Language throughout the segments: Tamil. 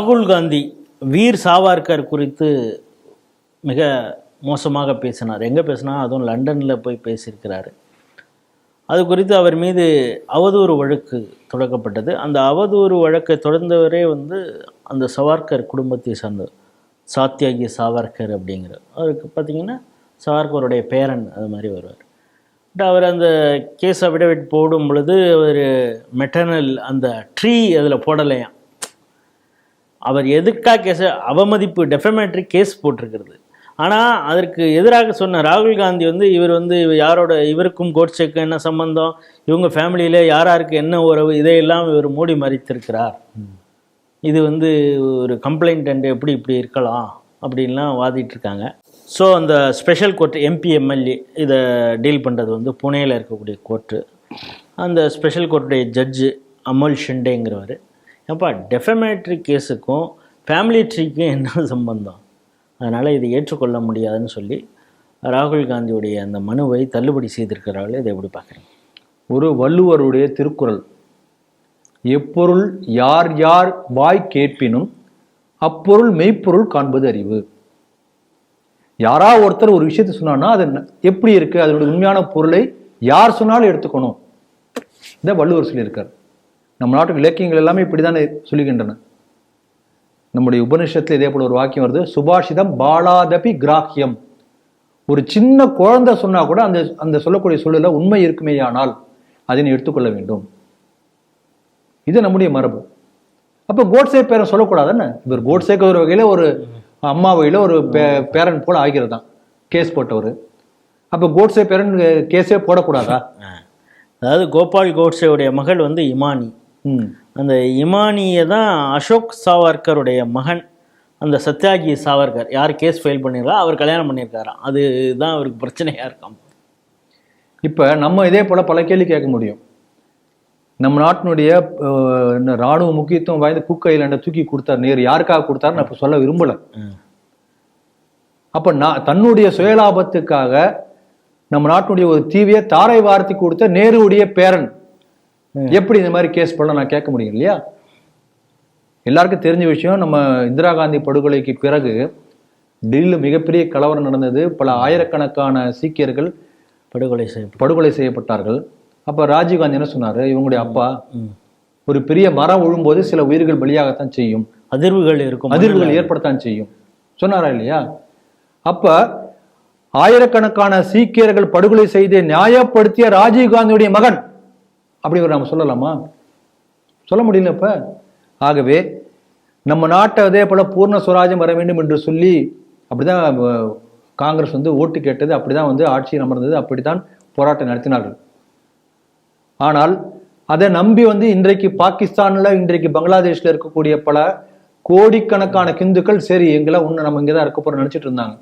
ராகுல் காந்தி வீர் சாவார்கர் குறித்து மிக மோசமாக பேசினார். எங்கே பேசினா? அதுவும் லண்டனில் போய் பேசியிருக்கிறாரு. அது குறித்து அவர் மீது அவதூறு வழக்கு தொடக்கப்பட்டது. அந்த அவதூறு வழக்கை தொடர்ந்தவரே வந்து அந்த சவார்கர் குடும்பத்தை சார்ந்தவர் சாத்தியாகி சாவர்கர் அப்படிங்கிற. அவருக்கு பார்த்தீங்கன்னா சவார்கருடைய பேரன் அது மாதிரி வருவார். பட் அவர் அந்த கேஸ் விடவிட்டு போடும் பொழுது அவர் மெட்டர்னல் அந்த ட்ரீ அதில் போடலையாம். அவர் எதுக்காக கேஸ் அவமதிப்பு டெஃபமேட்ரி கேஸ் போட்டிருக்கிறது. ஆனால் அதற்கு எதிராக சொன்ன ராகுல் காந்தி வந்து இவர் வந்து யாரோட இவருக்கும் கோட்சேக்கும் என்ன சம்பந்தம்? இவங்க ஃபேமிலியில் யார் என்ன உறவு? இதையெல்லாம் இவர் மூடி மறைத்திருக்கிறார். இது வந்து ஒரு கம்ப்ளைண்ட் அண்ட் எப்படி இப்படி இருக்கலாம்? அப்படின்லாம் வாதிட்டு இருக்காங்க ஸோ அந்த ஸ்பெஷல் கோர்ட் எம்பி எம்எல்ஏ இதை டீல் பண்ணுறது வந்து புனேயில் இருக்கக்கூடிய கோர்ட்டு அந்த ஸ்பெஷல் கோர்ட்டுடைய ஜட்ஜு அமல் ஷிண்டேங்கிறவர். ஏப்பா டெஃபமேட்ரி கேஸுக்கும் ஃபேமிலி ட்ரீக்கும் என்ன சம்பந்தம்? அதனால் இதை ஏற்றுக்கொள்ள முடியாதுன்னு சொல்லி ராகுல் காந்தியுடைய அந்த மனுவை தள்ளுபடி செய்திருக்கிறார்கள் இதை எப்படி பார்க்குறீங்க? ஒரு வள்ளுவருடைய திருக்குறள். எப்பொருள் யார் யார் வாய் கேட்பினும் அப்பொருள் மெய்ப்பொருள் காண்பது அறிவு. யாரா ஒருத்தர் ஒரு விஷயத்தை சொன்னான்னா அது எப்படி இருக்கு? அதனுடைய உண்மையான பொருளை யார் சொன்னாலும் எடுத்துக்கணும். இதை வள்ளுவர் சொல்லியிருக்கார். நம்ம நாட்டு இலக்கியங்கள் எல்லாமே இப்படி தானே சொல்லுகின்றன. நம்முடைய உபனிஷத்தில் இதே போல ஒரு வாக்கியம் வருது சுபாஷிதம் பாலாதபி கிராக்கியம் ஒரு சின்ன குழந்தை சொன்னா கூட அந்த அந்த சொல்லக்கூடிய சூழல உண்மை இருக்குமேயானால் அதனை எடுத்துக்கொள்ள வேண்டும். இது நம்முடைய மரபு. அப்போ கோட்ஸே பேரன் சொல்லக்கூடாதுன்னு? இவர் கோட்ஸேக்கு ஒரு வகையில் ஒரு அம்மா வகையில் ஒரு பே- பேரன் போல ஆகிறது? தான் கேஸ் போட்டவர். அப்போ கோட்ஸே பேரன் கேஸே போடக்கூடாதா? அதாவது கோபால் கோட்சேவுடைய மகள் வந்து இமானி. அந்த இமானியை தான் அசோக் சாவர்கருடைய மகன். அந்த சத்யாகி சாவர்கர் யார் கேஸ் ஃபைல் பண்ணியிருக்கா அவர் கல்யாணம் பண்ணியிருக்காராம் அதுதான் அவருக்கு பிரச்சனையாக இருக்காம். இப்ப நம்ம இதே போல பல கேள்வி கேட்க முடியும். நம்ம நாட்டினுடைய ராணுவ முக்கியத்துவம் வாய்ந்த குக் ஐலாண்டை தூக்கி கொடுத்தார் நேரு யாருக்காக கொடுத்தாரு நான் இப்ப சொல்ல விரும்பல. அப்ப நான் தன்னுடைய சுயலாபத்துக்காக நம்ம நாட்டினுடைய ஒரு தீவிய தாரை வார்த்தை கொடுத்த நேருடைய பேரன். எப்படி இந்த மாதிரி கேஸ் பண்ண நான் கேட்க முடியும் இல்லையா? எல்லாருக்கும் தெரிஞ்ச விஷயம் நம்ம இந்திரா காந்தி படுகொலைக்கு பிறகு டெல்லியில் மிகப்பெரிய கலவரம் நடந்தது. பல ஆயிரக்கணக்கான சீக்கியர்கள் படுகொலை செய்யப்பட்டு படுகொலை செய்யப்பட்டார்கள். அப்ப ராஜீவ்காந்தி என்ன சொன்னாரு? இவங்களுடைய அப்பா. ஒரு பெரிய மரம் விழும்போது சில உயிர்கள் பலியாகத்தான் செய்யும். அதிர்வுகள் இருக்கும். அதிர்வுகள் ஏற்படத்தான் செய்யும். சொன்னாரா இல்லையா? அப்ப ஆயிரக்கணக்கான சீக்கியர்கள் படுகொலை செய்து நியாயப்படுத்திய ராஜீவ்காந்தியுடைய மகன் அப்படி ஒரு நம்ம சொல்லலாமா? சொல்ல முடியல இப்ப? ஆகவே நம்ம நாட்டை அதே போல் பூர்ண சுவராஜ்யம் வர வேண்டும் என்று சொல்லி அப்படிதான் காங்கிரஸ் வந்து ஓட்டு கேட்டது அப்படிதான் வந்து ஆட்சி அமர்ந்தது அப்படித்தான் போராட்டம் நடத்தினார்கள். ஆனால் அதை நம்பி வந்து இன்றைக்கு பாகிஸ்தானில் இன்றைக்கு பங்களாதேஷில் இருக்கக்கூடிய பல கோடிக்கணக்கான கிந்துக்கள் சரி எங்களை ஒன்று நம்ம இங்கதான் இருக்க போறோம் நினச்சிட்டு இருந்தாங்க.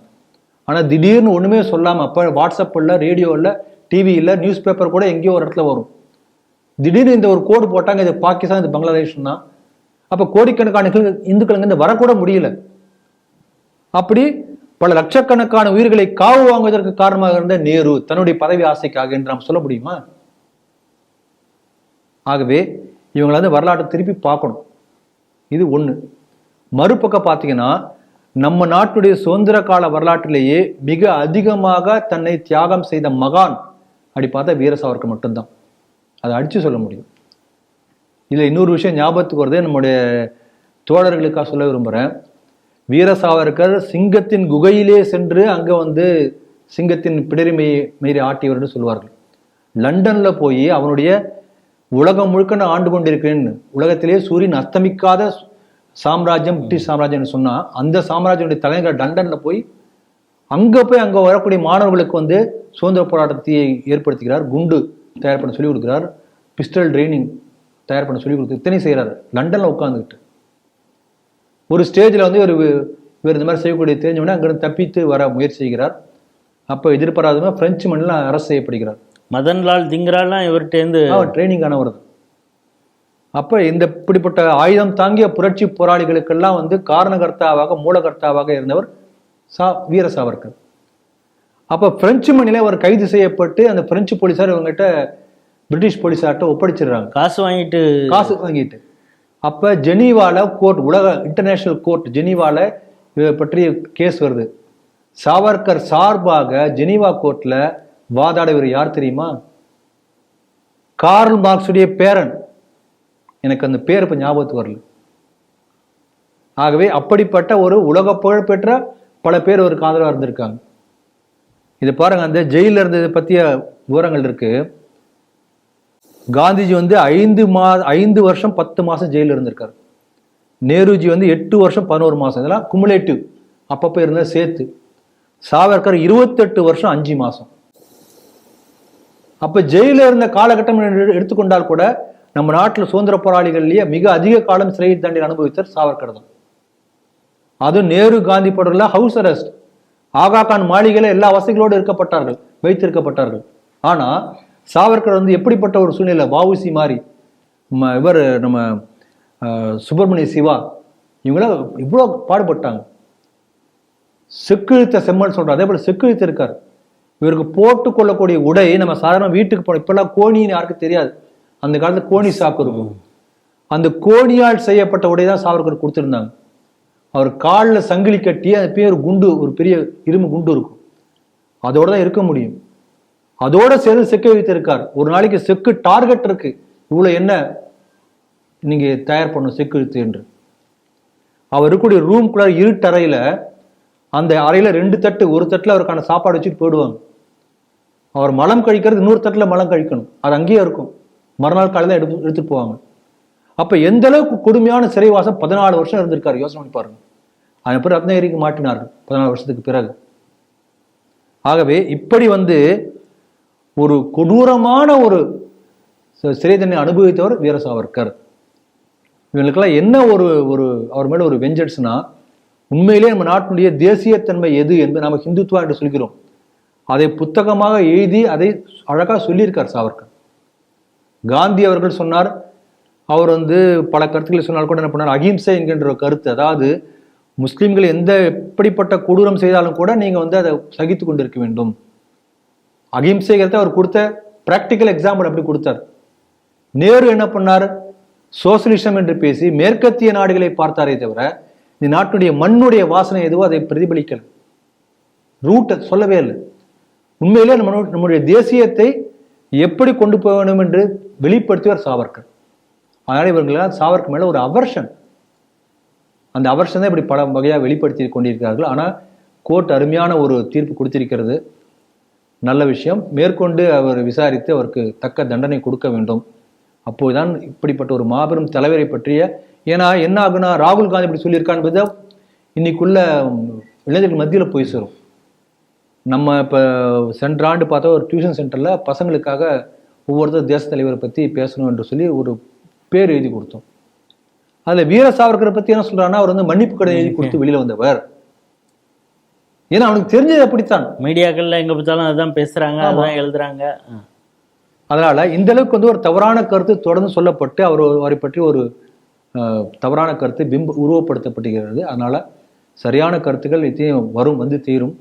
ஆனால் திடீர்னு ஒன்றுமே சொல்லாமல் அப்போ வாட்ஸ்அப்பில் ரேடியோவில் டிவியில் நியூஸ் பேப்பர் கூட எங்கேயோ ஒரு இடத்துல வரும். திடீர்னு இந்த ஒரு கோடு போட்டாங்க இது பாகிஸ்தான் இது பங்களாதேஷ்னா அப்போ கோடிக்கணக்கான இந்துக்களுங்க இந்துக்கள் வரக்கூட முடியல. அப்படி பல லட்சக்கணக்கான உயிர்களை காவு வாங்குவதற்கு காரணமாக இருந்த நேரு தன்னுடைய பதவி ஆசைக்காக என்று நாம் சொல்ல முடியுமா? ஆகவே இவங்களை வந்து வரலாற்றை திருப்பி பார்க்கணும். இது ஒன்று மறுபக்கம் பார்த்தீங்கன்னா நம்ம நாட்டுடைய சுதந்திர கால வரலாற்றிலேயே மிக அதிகமாக தன்னை தியாகம் செய்த மகான் அப்படி பார்த்தா வீர சாவர்கர் மட்டும்தான். அதை அடித்து சொல்ல முடியும். இதில் இன்னொரு விஷயம் ஞாபகத்துக்கு வருது. நம்முடைய தோழர்களுக்காக சொல்ல விரும்புகிறேன் வீர சாவர்கர் சிங்கத்தின் குகையிலே சென்று அங்கே வந்து சிங்கத்தின் பிடரிமையை மீறி ஆட்டியவர்னு சொல்வார்கள் லண்டனில் போய் அவனுடைய உலகம் முழுக்க நான் ஆண்டு கொண்டிருக்கிறேன். உலகத்திலே சூரியன் அஸ்தமிக்காத சாம்ராஜ்யம் பிரிட்டிஷ் சாம்ராஜ்யம்னு சொன்னால் அந்த சாம்ராஜ்யனுடைய தலைநகர் லண்டனில் போய் அங்கே போய் அங்கே வரக்கூடிய மாணவர்களுக்கு வந்து சுதந்திர போராட்டத்தை ஏற்படுத்துகிறார் குண்டு. தயார் பண்ண சொல்லி கொடுக்கிறார். பிஸ்டல் ட்ரைனிங் தயார் பண்ண சொல்லி கொடுத்து இத்தனை செய்கிறார் லண்டன்ல உட்காந்துக்கிட்டு ஒரு ஸ்டேஜில் வந்து ஒரு இவர் இந்த மாதிரி செய்யக்கூடிய தெரிஞ்சவொடனே அங்கிருந்து தப்பித்து வர முயற்சி செய்கிறார். அப்போ எதிர்பாராதவங்க பிரெஞ்சு மண்ணில் அரசு செய்யப்படுகிறார். மதன்லால் திங்கராலாம் இவர்கிட்டேருந்து ட்ரைனிங் ஆனவர் தான் அப்ப இந்த இப்படிப்பட்ட ஆயுதம் தாங்கிய புரட்சி போராளிகளுக்கெல்லாம் வந்து காரணகர்த்தாவாக மூலகர்த்தாவாக இருந்தவர் சா வீர சாவர்கர் அப்ப பிரெஞ்சு மண்ணிலே அவர் கைது செய்யப்பட்டு அந்த பிரெஞ்சு போலீசார் இவங்ககிட்ட பிரிட்டிஷ் போலீசார்ட்ட ஒப்படைச்சிடுறாங்க. காசு வாங்கிட்டு காசு வாங்கிட்டு. அப்ப ஜெனீவால கோர்ட் உலக இன்டர்நேஷனல் கோர்ட் ஜெனீவால இதை பற்றி கேஸ் வருது. சாவர்கர் சார்பாக ஜெனீவா கோர்ட்ல வாதாடவர் யார் தெரியுமா? கார்ல் மார்க்ஸுடைய பேரன். எனக்கு அந்த பேர் இப்ப ஞாபகத்துக்கு வரல. ஆகவே அப்படிப்பட்ட ஒரு உலக புகழ்பெற்ற பல பேர் ஒரு ஆதரவா இருந்திருக்காங்க. இது பாருங்க அந்த ஜெயில இருந்ததை பத்திய விவரங்கள் இருக்கு. காந்திஜி வந்து ஐந்து மா ஐந்து வருஷம் பத்து மாசம் ஜெயில இருந்திருக்காரு. நேருஜி வந்து எட்டு வருஷம் பதினோரு மாசம். இதெல்லாம் குமுலேட்டிவ் அப்பப்போ இருந்த சேர்த்து. சாவர்கர் இருபத்தெட்டு வருஷம் அஞ்சு மாசம். அப்ப ஜெயில இருந்த காலகட்டம் எடுத்துக்கொண்டால் கூட நம்ம நாட்டில் சுதந்திர போராளிகள்லயே மிக அதிக காலம் சிறையில் தாண்டி அனுபவித்தார் சாவர்கர் தான். அதுவும் நேரு காந்தி படுறதுல ஹவுஸ் அரெஸ்ட் ஆகா கான் மாளிகையில எல்லா வசதிகளோடு இருக்கப்பட்டார்கள் வைத்திருக்கப்பட்டார்கள். ஆனா சாவர்கர் வந்து எப்படிப்பட்ட ஒரு சூழ்நிலை வஉசி மாதிரி இவர் நம்ம சுப்பிரமணிய சிவா இவங்களாம் இவ்வளோ பாடுபட்டாங்க. செக்கிழுத்த செம்மன் சொல்றார் அதே போல செக்கிழுத்த இருக்கார். இவருக்கு போட்டு கொள்ளக்கூடிய உடை நம்ம சாதாரண வீட்டுக்கு போனோம் இப்பெல்லாம் கோணின்னு யாருக்கும் தெரியாது. அந்த காலத்துல கோணி சாக்கு இருக்கும். அந்த கோணியால் செய்யப்பட்ட உடை தான் சாவர்கர் கொடுத்திருந்தாங்க. அவர் காலில் சங்கிலி கட்டி அது பேர் குண்டு ஒரு பெரிய இரும்பு குண்டு இருக்கும். அதோட தான் இருக்க முடியும். அதோட சேர்ந்து செக்கு வைத்திருக்கார் ஒரு நாளைக்கு செக்கு டார்கெட் இருக்கு. இவ்வளோ என்ன நீங்க தயார் பண்ணும் செக்கு இழுத்து என்று. அவர் இருக்கக்கூடிய ரூம்குள்ள இருட்டறையில அந்த அறையில ரெண்டு தட்டு ஒரு தட்டுல அவருக்கான சாப்பாடு வச்சுட்டு போயிடுவாங்க. அவர் மலம் கழிக்கிறது இன்னொரு தட்டுல மலம் கழிக்கணும். அது அங்கேயே இருக்கும். மறுநாள் காலையில் எடுத்து எடுத்துட்டு போவாங்க. அப்ப எந்த அளவுக்கு கொடுமையான சிறைவாசம் பதினாலு வருஷம் இருந்திருக்காரு? யோசனை பண்ணி பாருங்க. அதன் பிறகு ரத்னகிரிக்கு மாட்டினார்கள் பதினாலு வருஷத்துக்கு பிறகு. ஆகவே இப்படி வந்து ஒரு கொடூரமான ஒரு சிறை தண்டனை அனுபவித்தவர் வீர சாவர்கர் இவங்களுக்கெல்லாம் என்ன ஒரு ஒரு அவர் மேல ஒரு வெஞ்சட்ஸ்னா உண்மையிலே நம்ம நாட்டினுடைய தேசியத்தன்மை எது என்று நம்ம ஹிந்துத்வா என்று சொல்கிறோம். அதை புத்தகமாக எழுதி அதை அழகாக சொல்லியிருக்கார் சாவர்கர். காந்தி அவர்கள் சொன்னார் அவர் வந்து பல கருத்துக்களை சொன்னால் கூட என்ன பண்ணார்? அகிம்சை என்கின்ற ஒரு கருத்து. அதாவது முஸ்லீம்கள் எந்த எப்படிப்பட்ட கொடூரம் செய்தாலும் கூட நீங்கள் வந்து அதை சகித்து கொண்டிருக்க வேண்டும். அகிம்சைங்கிறத அவர் கொடுத்த ப்ராக்டிக்கல் எக்ஸாம்பிள் அப்படி கொடுத்தார். நேரு என்ன பண்ணார்? சோசலிசம் என்று பேசி மேற்கத்திய நாடுகளை பார்த்தாரே தவிர இந்த நாட்டுடைய மண்ணுடைய வாசனை எதுவோ அதை பிரதிபலிக்கல. ரூட்டை சொல்லவே இல்லை. உண்மையிலே நம்ம நம்முடைய தேசியத்தை எப்படி கொண்டு போக வேண்டும் என்று வெளிப்படுத்தியவர் சாவர்கர். அதனால் இவர்களெல்லாம் சாவருக்கு மேலே ஒரு அவர்ஷன் அந்த அவர்ஷன் தான் இப்படி பல வகையாக வெளிப்படுத்தி கொண்டிருக்கிறார்கள். ஆனால் கோர்ட் அருமையான ஒரு தீர்ப்பு கொடுத்திருக்கிறது. நல்ல விஷயம். மேற்கொண்டு அவர் விசாரித்து அவருக்கு தக்க தண்டனை கொடுக்க வேண்டும். அப்போதுதான் இப்படிப்பட்ட ஒரு மாபெரும் தலைவரை பற்றிய ஏன்னா என்ன ஆகுனா ராகுல் காந்தி இப்படி சொல்லியிருக்கான்னு இன்னைக்குள்ள இளைஞர்கள் மத்தியில் போய் சேரும். நம்ம இப்போ சென்ற ஆண்டு பார்த்தா ஒரு டியூஷன் சென்டரில் பசங்களுக்காக ஒவ்வொருத்தர் தேச தலைவரை பற்றி பேசணும் என்று சொல்லி ஒரு பேர் எழுதி கொடுத்தோம். அதில் வீர சாவர்கரை பற்றி என்ன சொல்றாருன்னா அவர் வந்து மன்னிப்பு கடன் எழுதி கொடுத்து வெளியில வந்தவர். ஏன்னா அவனுக்கு தெரிஞ்சது அப்படித்தான். மீடியாக்கள்ல எங்க பார்த்தாலும் அதுதான் பேசுறாங்க ஆமா. அதுதான் எழுதுறாங்க. அதனால இந்த அளவுக்கு வந்து ஒரு தவறான கருத்து தொடர்ந்து சொல்லப்பட்டு அவர் அவரை பற்றி ஒரு தவறான கருத்து பிம்ப உருவப்படுத்தப்படுகிறது அதனால சரியான கருத்துக்கள் நிச்சயம் வரும் வந்து தீரும்.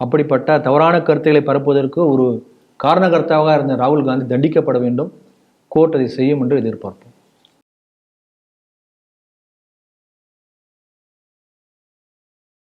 அப்படிப்பட்ட தவறான கருத்துக்களை பரப்புவதற்கு ஒரு காரணகர்த்தாவாக இருந்த ராகுல் காந்தி தண்டிக்கப்பட வேண்டும். கோர்ட் அதை செய்யும் என்று எதிர்பார்ப்போம்.